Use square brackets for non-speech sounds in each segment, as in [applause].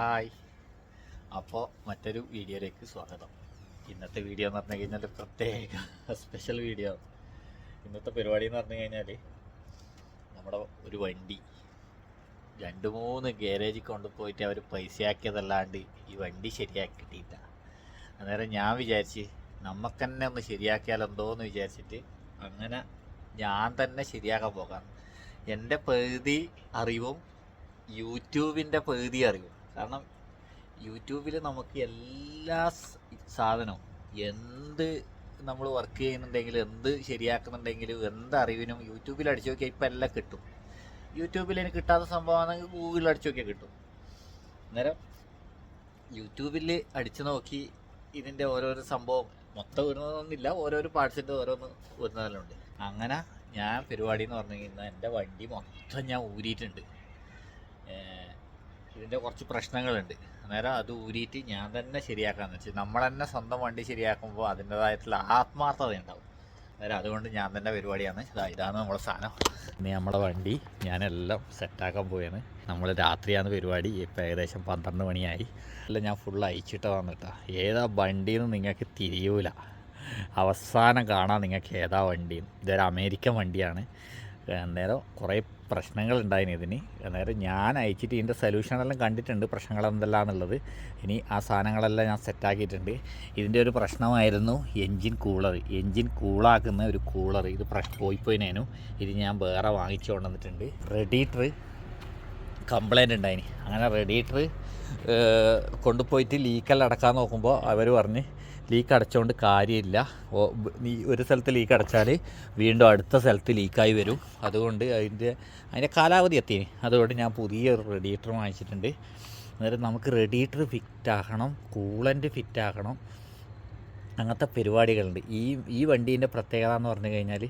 Hi. അപ്പോൾ മറ്റൊരു വീഡിയോയിലേക്ക് സ്വാഗതം. ഇന്നത്തെ വീഡിയോ എന്ന് പറഞ്ഞു കഴിഞ്ഞാൽ പ്രത്യേക [laughs] സ്പെഷ്യൽ വീഡിയോ ഇന്നത്തെ പരിപാടി എന്ന് പറഞ്ഞു കഴിഞ്ഞാൽ നമ്മുടെ ഒരു വണ്ടി. രണ്ട് മൂന്ന് ഗാരേജിൽ കൊണ്ടുപോയിട്ട് അവർ പൈസയാക്കിയതല്ലാണ്ട് ഈ വണ്ടി ശരിയാക്കിയിട്ടില്ല അന്നേരം ഞാൻ വിചാരിച്ച് നമുക്ക് തന്നെ ഒന്ന് ശരിയാക്കിയാലെന്തോ എന്ന് വിചാരിച്ചിട്ട് അങ്ങനെ ഞാൻ തന്നെ ശരിയാക്കാൻ പോകാം. എന്റെ പകുതി അറിവും യൂട്യൂബിന്റെ പകുതി അറിവും. കാരണം യൂട്യൂബിൽ നമുക്ക് എല്ലാ സാധനവും എന്ത് നമ്മൾ വർക്ക് ചെയ്യുന്നുണ്ടെങ്കിലും എന്ത് ശരിയാക്കുന്നുണ്ടെങ്കിലും എന്ത് അറിവിനും യൂട്യൂബിൽ അടിച്ചു നോക്കിയാൽ ഇപ്പം എല്ലാം കിട്ടും. യൂട്യൂബിൽ എനിക്ക് കിട്ടാത്ത സംഭവമാണെങ്കിൽ ഗൂഗിളിൽ അടിച്ചു നോക്കിയാൽ കിട്ടും. അന്നേരം യൂട്യൂബിൽ അടിച്ചു നോക്കി ഇതിന്റെ ഓരോരോ സംഭവം മൊത്തം വരുന്നതൊന്നുമില്ല ഓരോരോ പാർട്സിന്റെ ഓരോന്ന് വരുന്നതെല്ലാം ഉണ്ട്. അങ്ങനെ ഞാൻ പരിപാടി എന്ന് പറഞ്ഞു കഴിഞ്ഞാൽ എന്റെ വണ്ടി മൊത്തം ഞാൻ ഊരിയിട്ടുണ്ട്. ഇതിന്റെ കുറച്ച് പ്രശ്നങ്ങളുണ്ട്. അന്നേരം അത് ഊരിയിട്ട് ഞാൻ തന്നെ ശരിയാക്കാന്ന് വെച്ചാൽ നമ്മൾ തന്നെ സ്വന്തം വണ്ടി ശരിയാക്കുമ്പോൾ അതിന്റെതായിട്ടുള്ള ആത്മാർത്ഥത ഉണ്ടാവും. അന്നേരം അതുകൊണ്ട് ഞാൻ തന്നെ പരിപാടിയാണ്. ഇതാ ഇതാണ് നമ്മുടെ സാധനം. ഇനി നമ്മുടെ വണ്ടി ഞാനെല്ലാം സെറ്റാക്കാൻ പോയാണ് നമ്മൾ രാത്രിയാണ് പരിപാടി. ഇപ്പം ഏകദേശം പന്ത്രണ്ട് മണിയായി. എല്ലാം ഞാൻ ഫുൾ അയച്ചിട്ട് കേട്ടോ. ഏതാ വണ്ടിയെന്ന് നിങ്ങൾക്ക് തിരിയൂല. അവസാനം കാണാൻ നിങ്ങൾക്ക് ഏതാ വണ്ടിയും ഇതൊരു അമേരിക്കൻ വണ്ടിയാണ്. അന്നേരം കുറേ പ്രശ്നങ്ങൾ ഉണ്ടായിന് ഇതിന്. അന്നേരം ഞാൻ അയച്ചിട്ട് ഇതിന്റെ സൊല്യൂഷനെല്ലാം കണ്ടിട്ടുണ്ട് പ്രശ്നങ്ങൾ എന്തെല്ലാന്നുള്ളത് ഇനി ആ സാധനങ്ങളെല്ലാം ഞാൻ സെറ്റാക്കിയിട്ടുണ്ട്. ഇതിന്റെ ഒരു പ്രശ്നമായിരുന്നു എൻജിൻ കൂളർ. എൻജിൻ കൂളാക്കുന്ന ഒരു കൂളർ. ഇത് പ്രശ്നം പോയിപ്പോയിനേനു. ഇത് ഞാൻ വേറെ വാങ്ങിച്ചു കൊണ്ടുവന്നിട്ടുണ്ട്. റെഡീറ്റർ കംപ്ലൈന്റ് ഉണ്ടായിന്. അങ്ങനെ റെഡിയേറ്റർ കൊണ്ടുപോയിട്ട് ലീക്കെല്ലാം അടക്കാൻ നോക്കുമ്പോൾ അവർ പറഞ്ഞ് ലീക്ക് അടച്ചുകൊണ്ട് കാര്യമില്ല. നീ ഒരു സ്ഥലത്ത് ലീക്ക് അടച്ചാൽ വീണ്ടും അടുത്ത സ്ഥലത്ത് ലീക്കായി വരും. അതുകൊണ്ട് അതിന്റെ അതിന്റെ കാലാവധി എത്തിന്. അതുകൊണ്ട് ഞാൻ പുതിയ റെഡിയേറ്റർ വാങ്ങിച്ചിട്ടുണ്ട്. അന്നേരം നമുക്ക് റെഡിയേറ്റർ ഫിറ്റ് ആക്കണം കൂളന്റ് ഫിറ്റ് ആക്കണം അങ്ങനത്തെ പരിപാടികളുണ്ട്. ഈ ഈ വണ്ടീന്റെ പ്രത്യേകത എന്ന് പറഞ്ഞു കഴിഞ്ഞാൽ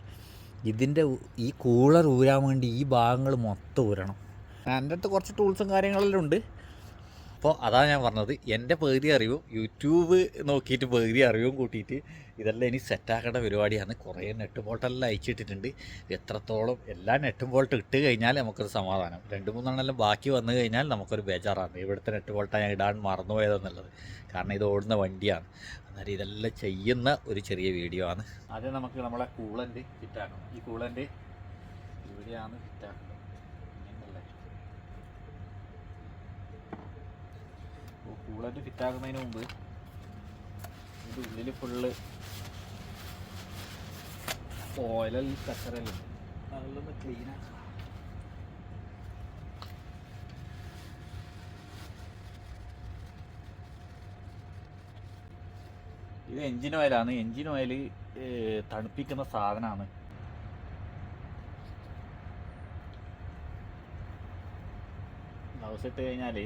ഇതിന്റെ ഈ കൂളർ ഊരാൻ വേണ്ടി ഈ ഭാഗങ്ങൾ മൊത്തം ഊരണം. എന്റെ അടുത്ത് കുറച്ച് ടൂൾസും കാര്യങ്ങളെല്ലാം ഉണ്ട്. അപ്പോൾ അതാണ് ഞാൻ പറഞ്ഞത് എന്റെ പകുതി അറിവും യൂട്യൂബ് നോക്കിയിട്ട് പകുതി അറിവും കൂട്ടിയിട്ട് ഇതെല്ലാം ഇനി സെറ്റാക്കേണ്ട പരിപാടിയാണ്. കുറേ നെറ്റ് ബോൾട്ടെല്ലാം അയച്ചിട്ടിട്ടുണ്ട് എത്രത്തോളം എല്ലാ നെട്ടും ബോൾട്ട് ഇട്ട് കഴിഞ്ഞാൽ നമുക്കൊരു സമാധാനം. രണ്ട് മൂന്നെണ്ണെല്ലാം ബാക്കി വന്നു കഴിഞ്ഞാൽ നമുക്കൊരു ബേജാറാണ്. ഇവിടുത്തെ നെട്ട് ബോൾട്ടാണ് ഞാൻ ഇടാൻ മറന്നുപോയതെന്നുള്ളത് കാരണം ഇത് ഓടുന്ന വണ്ടിയാണ്. അന്നേരം ഇതെല്ലാം ചെയ്യുന്ന ഒരു ചെറിയ വീഡിയോ ആണ്. ആദ്യം നമുക്ക് നമ്മളെ കൂളന്റ് ഫിറ്റാക്കണം ഈ കൂളന്റ് ഇവിടെയാണ് ഫിറ്റാക്കുന്നത് കൂളന്റ് ഫിറ്റാക്കുന്നതിന് മുമ്പ് ഇത് ഉള്ളിൽ ഫുള്ള് ഓയിലൽ കച്ചറല്ലേ അതെല്ലാം ആക്കാം. ഇത് എൻജിൻ ഓയിലാണ് എൻജിൻ ഓയിൽ തണുപ്പിക്കുന്ന സാധനമാണ് ഗ്ലൗസ് ഇട്ട് കഴിഞ്ഞാൽ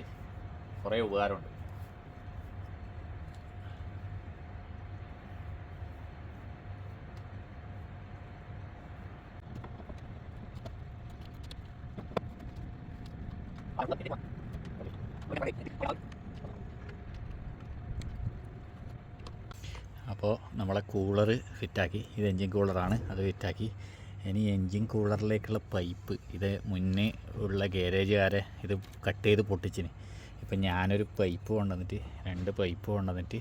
കുറേ ഉപകാരമുണ്ട് അപ്പോൾ നമ്മളെ കൂളർ ഫിറ്റാക്കി ഇത് എൻജിൻ കൂളറാണ് അത് ഫിറ്റാക്കി ഇനി എൻജിൻ കൂളറിലേക്കുള്ള പൈപ്പ് ഇത് മുന്നേ ഉള്ള ഗാരേജുകാരെ ഇത് കട്ട് ചെയ്ത് പൊട്ടിച്ചിന്. ഇപ്പം ഞാനൊരു പൈപ്പ് കൊണ്ടുവന്നിട്ട് രണ്ട് പൈപ്പ് കൊണ്ടുവന്നിട്ട്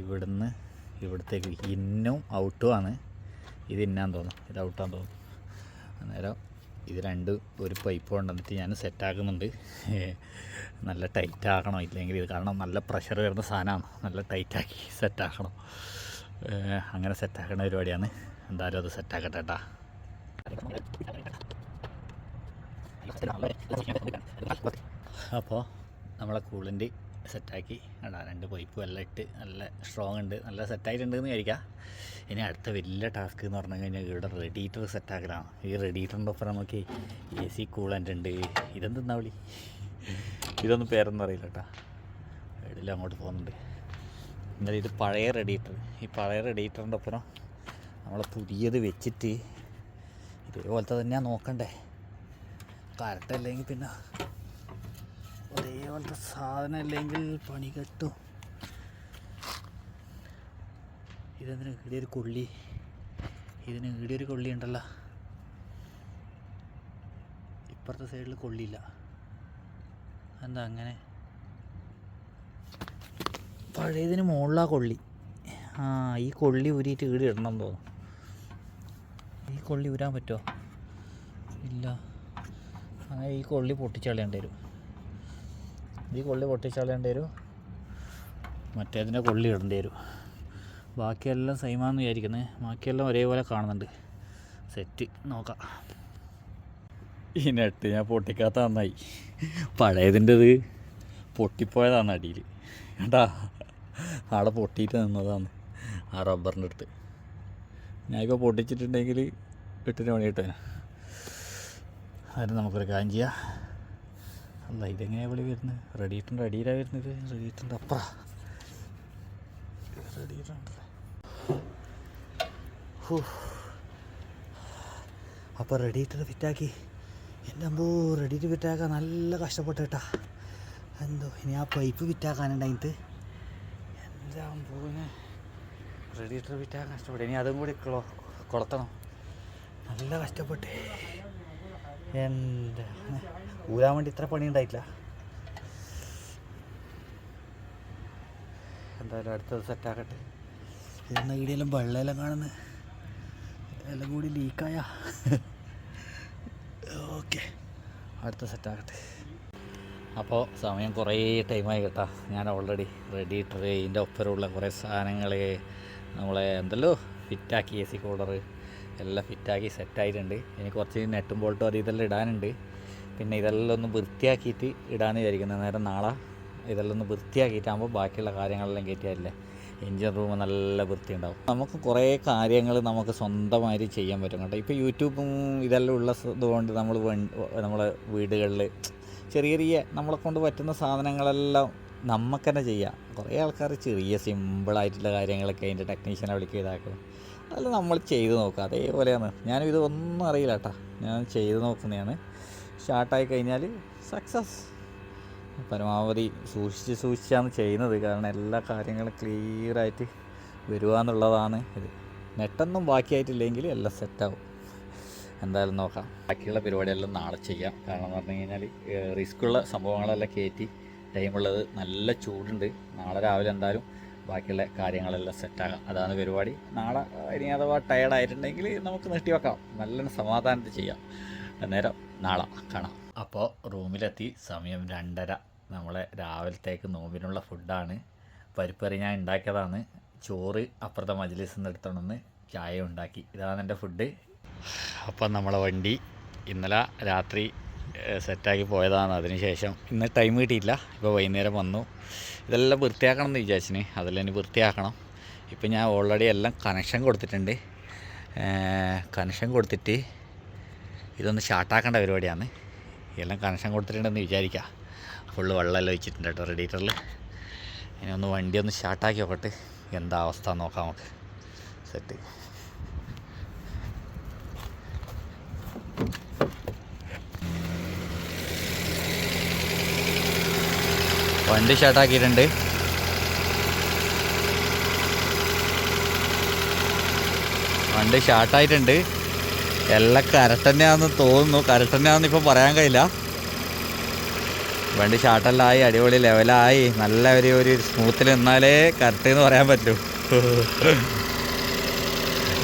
ഇവിടുന്ന് ഇവിടത്തേക്ക് ഇന്നും ഔട്ടും ആണ്. ഇത് ഇന്നാന്ന് തോന്നുന്നു. ഇത് ഔട്ടാന്ന് തോന്നുന്നു. അന്നേരം ഇത് രണ്ട് ഒരു പൈപ്പ് കൊണ്ടുവന്നിട്ട് ഞാൻ സെറ്റാക്കുന്നുണ്ട് നല്ല ടൈറ്റ് ആക്കണം ഇല്ലെങ്കിൽ ഇത്. കാരണം നല്ല പ്രഷർ വരുന്ന സാധനമാണ്. നല്ല ടൈറ്റാക്കി സെറ്റാക്കണം അങ്ങനെ സെറ്റാക്കുന്ന പരിപാടിയാണ്. എന്തായാലും അത് സെറ്റാക്കട്ടെ കേട്ടാ അപ്പോൾ നമ്മളെ കൂളിന്റെ സെറ്റാക്കി അടാ രണ്ട് പൈപ്പും എല്ലാം ഇട്ട് നല്ല സ്ട്രോങ് ഉണ്ട്. നല്ല സെറ്റായിട്ടുണ്ട് എന്ന് വിചാരിക്കാം. ഇനി അടുത്ത വലിയ ടാസ്ക് എന്ന് പറഞ്ഞു കഴിഞ്ഞാൽ ഇവിടെ റെഡീറ്റർ സെറ്റാക്കലാണ് ഈ റെഡീറ്ററിന്റെ ഒപ്പം നമുക്ക് എ സി കൂളന്റ് ഉണ്ട്. ഇതെന്താ വിളി ഇതൊന്നും പേരൊന്നും അറിയില്ല കേട്ടാ എവിടെയെല്ലാം അങ്ങോട്ട് പോകുന്നുണ്ട്. എന്നാൽ ഇത് പഴയ റെഡിയേറ്റർ ഈ പഴയ റെഡിയേറ്ററിന്റെ ഒപ്പം നമ്മൾ പുതിയത് വെച്ചിട്ട് ഇതേപോലത്തെ തന്നെയാണ് നോക്കണ്ടേ. കറക്റ്റല്ലെങ്കിൽ പിന്നെ ഒരേപോലത്തെ സാധനം അല്ലെങ്കിൽ പണി കെട്ടും. ഇതെന്തിന് ഈടിയൊരു കൊള്ളി ഇതിന് ഈടിയൊരു കൊള്ളി ഉണ്ടല്ലോ. ഇപ്പുറത്തെ സൈഡിൽ കൊള്ളിയില്ല. എന്താ അങ്ങനെ? പഴയതിന് മുകളിലാ കൊള്ളി. ആ ഈ കൊള്ളി ഊരിയിട്ട് ഈട് ഇടണം തോന്നുന്നു. ഈ കൊള്ളി ഊരാൻ പറ്റുമോ ഇല്ല. അങ്ങനെ ഈ കൊള്ളി പൊട്ടിച്ചളയേണ്ടി വരും. ഈ കൊള്ളി പൊട്ടിച്ചളയേണ്ടി വരും. മറ്റേതിന്റെ കൊള്ളി ഇടേണ്ടി വരും. ബാക്കിയെല്ലാം സെയിമാന്ന് വിചാരിക്കുന്നത് ബാക്കിയെല്ലാം ഒരേപോലെ കാണുന്നുണ്ട്. സെറ്റ് നോക്കാം. ഈ നെട്ട് ഞാൻ പൊട്ടിക്കാത്ത നന്നായി. പഴയതിന്റെത് പൊട്ടിപ്പോയതാണ് അടിയിൽ. കേട്ടാ അവിടെ പൊട്ടിയിട്ട് നിന്നതാണ് ആ റബ്ബറിന്റെ അടുത്ത്. ഞാനിപ്പോൾ പൊട്ടിച്ചിട്ടുണ്ടെങ്കിൽ എട്ടിന് കിട്ടാൻ അതിന്. നമുക്കൊരു കാര്യം ചെയ്യാം. അല്ല ഇതെങ്ങനെയാണ് വിളി വരുന്നത്? റെഡിയിട്ടുണ്ട് അടിയിലാണ് വരുന്നത്? റെഡിയിട്ടുണ്ട് അപ്പുറ. റെഡിയിട്ടുണ്ട് അപ്പോൾ റെഡിയിട്ടത് ഫിറ്റാക്കി. എന്റെ അമ്പോ റെഡിയിട്ട് ഫിറ്റാക്കാൻ നല്ല കഷ്ടപ്പെട്ട് കേട്ടാ. എന്തോ ഇനി ആ പൈപ്പ് ഫിറ്റാക്കാനുണ്ടായിട്ട് അമ്പോനെ റെഡിയിട്ടത് വിറ്റാൻ കഷ്ടപ്പെട്ടു. ഇനി അതും കൂടി കൊളത്തണം. നല്ല കഷ്ടപ്പെട്ട്. എന്റെ ഊരാൻ വേണ്ടി ഇത്ര പണി ഉണ്ടായിട്ടില്ല. എന്തായാലും അടുത്തത് സെറ്റാക്കട്ടെ ഇതെന്നാ ഈടെയെല്ലാം വെള്ളമെല്ലാം കാണുന്നത് എല്ലാം കൂടി ലീക്കായ ഓക്കെ [laughs] അടുത്ത സെറ്റാക്കട്ടെ അപ്പോൾ സമയം കുറേ ടൈമായി കേട്ടോ. ഞാൻ ഓൾറെഡി റെഡി ട്രേ ഇതിന്റെ ഒപ്പരമുള്ള കുറേ സാധനങ്ങൾ നമ്മളെ എന്തല്ലോ ഫിറ്റാക്കി എ സി കൂളർ എല്ലാം ഫിറ്റാക്കി സെറ്റായിട്ടുണ്ട് ഇനി കുറച്ച് നെട്ടും ബോൾട്ടും അത് ഇതെല്ലാം ഇടാനുണ്ട്. പിന്നെ ഇതെല്ലാം ഒന്ന് വൃത്തിയാക്കിയിട്ട് ഇടാന്ന് വിചാരിക്കുന്നത് നേരം നാളെ. ഇതെല്ലാം ഒന്ന് വൃത്തിയാക്കിയിട്ടാകുമ്പോൾ ബാക്കിയുള്ള കാര്യങ്ങളെല്ലാം കയറ്റിയാലേ എൻജിൻ റൂം നല്ല വൃത്തി ഉണ്ടാവും നമുക്ക് കുറേ കാര്യങ്ങൾ നമുക്ക് സ്വന്തമായി ചെയ്യാൻ പറ്റും കേട്ടോ. ഇപ്പോൾ യൂട്യൂബും ഇതെല്ലാം ഉള്ള ഇതുകൊണ്ട് നമ്മൾ നമ്മളെ വീടുകളിൽ ചെറിയ ചെറിയ നമ്മളെ കൊണ്ട് പറ്റുന്ന സാധനങ്ങളെല്ലാം നമുക്ക് തന്നെ ചെയ്യാം. കുറേ ആൾക്കാർ ചെറിയ സിമ്പിളായിട്ടുള്ള കാര്യങ്ങളൊക്കെ അതിന്റെ ടെക്നീഷ്യനെ വിളിക്കുക ഇതാക്കും. അതിൽ നമ്മൾ ചെയ്ത് നോക്കുക അതേപോലെയാണ്. ഞാനും ഇത് ഒന്നും അറിയില്ല കേട്ടോ ഞാൻ ചെയ്ത് നോക്കുന്നതാണ്. സ്റ്റാർട്ടായി കഴിഞ്ഞാൽ സക്സസ് പരമാവധി സൂക്ഷിച്ച് സൂക്ഷിച്ചാണ് ചെയ്യുന്നത്. കാരണം എല്ലാ കാര്യങ്ങളും ക്ലിയറായിട്ട് വരിക എന്നുള്ളതാണ് ഇത്. നെട്ടൊന്നും ബാക്കിയായിട്ടില്ലെങ്കിൽ എല്ലാം സെറ്റാവും എന്തായാലും നോക്കാം. ബാക്കിയുള്ള പരിപാടിയെല്ലാം നാളെ ചെയ്യാം. കാരണം എന്ന് പറഞ്ഞു കഴിഞ്ഞാൽ റിസ്ക്കുള്ള സംഭവങ്ങളെല്ലാം കയറ്റി ടൈമുള്ളത് നല്ല ചൂടുണ്ട്. നാളെ രാവിലെ എന്തായാലും ബാക്കിയുള്ള കാര്യങ്ങളെല്ലാം സെറ്റാകാം. അതാണ് പരിപാടി. നാളെ ഇനി അഥവാ ടയർഡായിട്ടുണ്ടെങ്കിൽ നമുക്ക് നിർത്തി വെക്കാം. നല്ല സമാധാനത്തിൽ ചെയ്യാം. അന്നേരം നാളെ കാണാം. അപ്പോൾ റൂമിലെത്തി സമയം രണ്ടര. നമ്മളെ രാവിലത്തേക്ക് നോമ്പിനുള്ള ഫുഡാണ്. പരിപ്പറി ഞാൻ ഉണ്ടാക്കിയതാണ്. ചോറ് അപ്പുറത്തെ മജ്ലിസിൽ നിന്ന് എടുത്തോണ്ടെന്ന് ചായ ഉണ്ടാക്കി. ഇതാണ് എന്റെ ഫുഡ്. അപ്പം നമ്മളെ വണ്ടി ഇന്നലെ രാത്രി സെറ്റാക്കി പോയതാണ്. അതിന് ശേഷം ഇന്ന് ടൈം കിട്ടിയില്ല ഇപ്പോൾ വൈകുന്നേരം വന്നു. ഇതെല്ലാം വൃത്തിയാക്കണം എന്ന് വിചാരിച്ചിന്. അതെല്ലാം ഇനി വൃത്തിയാക്കണം. ഇപ്പം ഞാൻ ഓൾറെഡി എല്ലാം കണക്ഷൻ കൊടുത്തിട്ടുണ്ട്. കണക്ഷൻ കൊടുത്തിട്ട് ഇതൊന്ന് ഷാർട്ടാക്കേണ്ട പരിപാടിയാണ്. എല്ലാം കണക്ഷൻ കൊടുത്തിട്ടുണ്ടെന്ന് വിചാരിക്കുക ഫുള്ള് വെള്ളമെല്ലാം ഒഴിച്ചിട്ടുണ്ട് കേട്ടോ റെഡിയേറ്ററിൽ ഇനി ഒന്ന് വണ്ടി ഒന്ന് സ്റ്റാർട്ടാക്കി നോക്കട്ടെ. എന്താ അവസ്ഥ നോക്കാം നമുക്ക്. സെറ്റ് വണ്ടി ഷട്ടാക്കിയിട്ടുണ്ട് വണ്ടി ഷാർട്ടായിട്ടുണ്ട് എല്ലാം കറക്റ്റ് തന്നെയാണെന്ന് തോന്നുന്നു. കരട്ടന്നെയാന്ന് ഇപ്പോൾ ഇപ്പം പറയാൻ കഴിയില്ല. വണ്ടി ഷാർട്ടെല്ലായി അടിപൊളി ലെവലായി നല്ല ഒരു ഒരു സ്മൂത്തിൽ നിന്നാലേ കറക്റ്റ് എന്ന് പറയാൻ പറ്റൂ.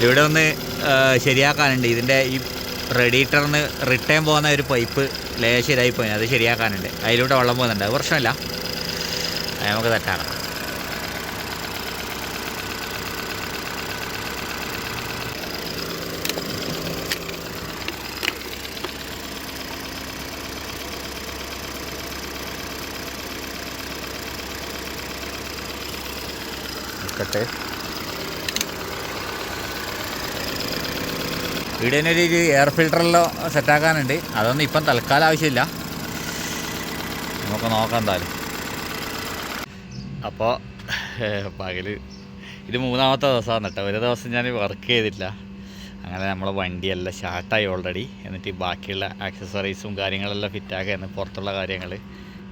ഇവിടെ ഒന്ന് ശരിയാക്കാനുണ്ട്. ഇതിന്റെ ഈ റെഡീറ്ററിന് റിട്ടേൺ പോകുന്ന ഒരു പൈപ്പ് ലേശരായി പോയി. അത് ശരിയാക്കാനുണ്ട്. അതിലൂടെ വെള്ളം പോകുന്നുണ്ട്. അത് പ്രശ്നമില്ല. നമുക്ക് തെറ്റാക്കാം നിൽക്കട്ടെ. ഇവിടെ തന്നെ ഒരു എയർ ഫിൽറ്ററെല്ലാം സെറ്റാക്കാനുണ്ട് അതൊന്നും ഇപ്പം തൽക്കാലം ആവശ്യമില്ല. നമുക്ക് നോക്കാം എന്തായാലും. അപ്പോൾ പകൽ ഇത് മൂന്നാമത്തെ ദിവസമാണ് കേട്ടോ. ഒരു ദിവസം ഞാൻ വർക്ക് ചെയ്തില്ല. അങ്ങനെ നമ്മളെ വണ്ടിയെല്ലാം ഷാർട്ടായി ഓൾറെഡി എന്നിട്ട് ബാക്കിയുള്ള ആക്സസറീസും കാര്യങ്ങളെല്ലാം ഫിറ്റാക്കുകയാണ് പുറത്തുള്ള കാര്യങ്ങൾ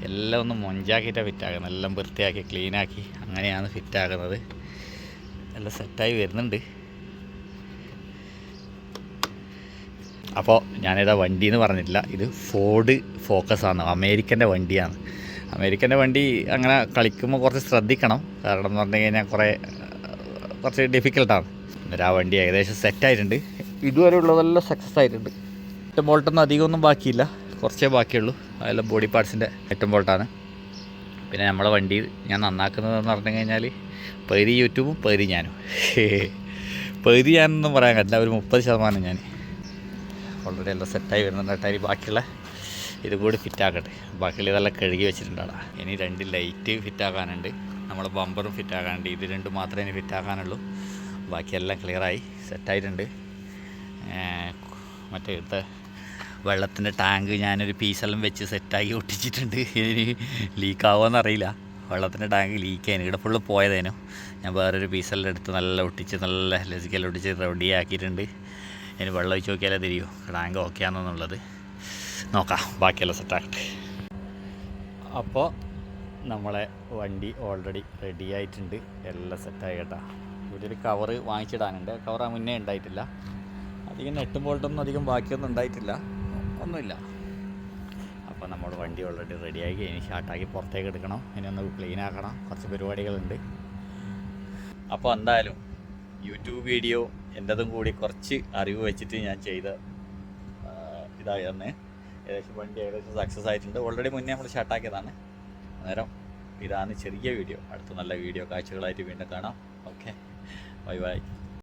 എല്ലാം ഒന്ന് മൊഞ്ചാക്കിയിട്ടാണ് ഫിറ്റാക്കുന്നത് എല്ലാം വൃത്തിയാക്കി ക്ലീനാക്കി അങ്ങനെയാണ് ഫിറ്റാക്കുന്നത് എല്ലാം സെറ്റായി വരുന്നുണ്ട്. അപ്പോൾ ഞാനിതാ വണ്ടി എന്ന് പറഞ്ഞിട്ടില്ല. ഇത് ഫോർഡ് ഫോക്കസ് ആണ്. അമേരിക്കന്റെ വണ്ടിയാണ്. അമേരിക്കന്റെ വണ്ടി അങ്ങനെ കളിക്കുമ്പോൾ കുറച്ച് ശ്രദ്ധിക്കണം. കാരണം എന്ന് പറഞ്ഞു കഴിഞ്ഞാൽ കുറേ കുറച്ച് ഡിഫിക്കൽട്ടാണ് എന്നിട്ട് ആ വണ്ടി ഏകദേശം സെറ്റ് ആയിട്ടുണ്ട്. ഇതുവരെ ഉള്ളതെല്ലാം സക്സസ് ആയിട്ടുണ്ട്. ഏറ്റവും ബോൾട്ടൊന്നും അധികമൊന്നും ബാക്കിയില്ല. കുറച്ചേ ബാക്കിയുള്ളൂ. അതെല്ലാം ബോഡി പാർട്സിന്റെ ഏറ്റവും ബോൾട്ടാണ് പിന്നെ നമ്മളെ വണ്ടി ഞാൻ നന്നാക്കുന്നതെന്ന് പറഞ്ഞു കഴിഞ്ഞാൽ പകുതി യൂട്യൂബും പകുതി ഞാനും. പകുതി ഞാനൊന്നും പറയാൻ പറ്റില്ല. ഒരു മുപ്പത് ശതമാനം ഞാൻ ഓൾറെഡി എല്ലാം സെറ്റായി വരുന്നുണ്ട്. ബാക്കിയുള്ള ഇത് കൂടി ഫിറ്റാക്കട്ടെ. ബാക്കി ഇതെല്ലാം കഴുകി വെച്ചിട്ടുണ്ടാടാ. ഇനി രണ്ട് ലൈറ്റ് ഫിറ്റാക്കാനുണ്ട്. നമ്മളെ ബമ്പറും ഫിറ്റാക്കാനുണ്ട്. ഇത് രണ്ട് മാത്രമേ ഇനി ഫിറ്റാക്കാനുള്ളൂ. ബാക്കിയെല്ലാം ക്ലിയറായി. സെറ്റായിട്ടുണ്ട്. മറ്റേ ഇവിടുത്തെ വെള്ളത്തിന്റെ ടാങ്ക് ഞാനൊരു പീസെല്ലാം വെച്ച് സെറ്റാക്കി ഒട്ടിച്ചിട്ടുണ്ട്. ഇനി ലീക്കാവുമെന്ന് അറിയില്ല വെള്ളത്തിന്റെ ടാങ്ക് ലീക്കായി ഇവിടെ ഫുള്ള് പോയതേനു. ഞാൻ വേറൊരു പീസെല്ലാം എടുത്ത് നല്ല ഒട്ടിച്ച് നല്ല ലസിക്കെല്ലാം ഒട്ടിച്ച് റെഡിയാക്കിയിട്ടുണ്ട്. ഇനി വെള്ളം ഒഴിച്ച് നോക്കിയാലേ തിരിയൂ. ടാങ്ക് ഓക്കെ ആണെന്നുള്ളത് നോക്കാം ബാക്കിയുള്ള സെറ്റാക്കട്ടെ അപ്പോൾ നമ്മളെ വണ്ടി ഓൾറെഡി റെഡി ആയിട്ടുണ്ട്. എല്ലാം സെറ്റായി കേട്ടോ. ഇവിടെ കവറ് വാങ്ങിച്ചിടാനുണ്ട്. കവർ ആ മുന്നേ ഉണ്ടായിട്ടില്ല. അധികം നെട്ടും ബോൾട്ടൊന്നും അധികം ബാക്കിയൊന്നും ഉണ്ടായിട്ടില്ല. ഒന്നുമില്ല. അപ്പോൾ നമ്മൾ വണ്ടി ഓൾറെഡി റെഡിയാക്കി ഇനി ഷാർട്ടാക്കി പുറത്തേക്ക് എടുക്കണം. ഇനി ഒന്ന് ക്ലീൻ ആക്കണം. കുറച്ച് പരിപാടികളുണ്ട്. അപ്പോൾ എന്തായാലും യൂട്യൂബ് വീഡിയോ എന്റെതും കൂടി കുറച്ച് അറിവ് വെച്ചിട്ട് ഞാൻ ചെയ്ത ഇതായിരുന്നു ഏകദേശം വണ്ടി ഏകദേശം സക്സസ് ആയിട്ടുണ്ട്. ഓൾറെഡി മുന്നേ നമ്മൾ ഷട്ടാക്കിയതാണ് അന്നേരം ഇതാണ് ചെറിയ വീഡിയോ അടുത്ത നല്ല വീഡിയോ കാഴ്ചകളായിട്ട് വീണ്ടും കാണാം. Okay bye bye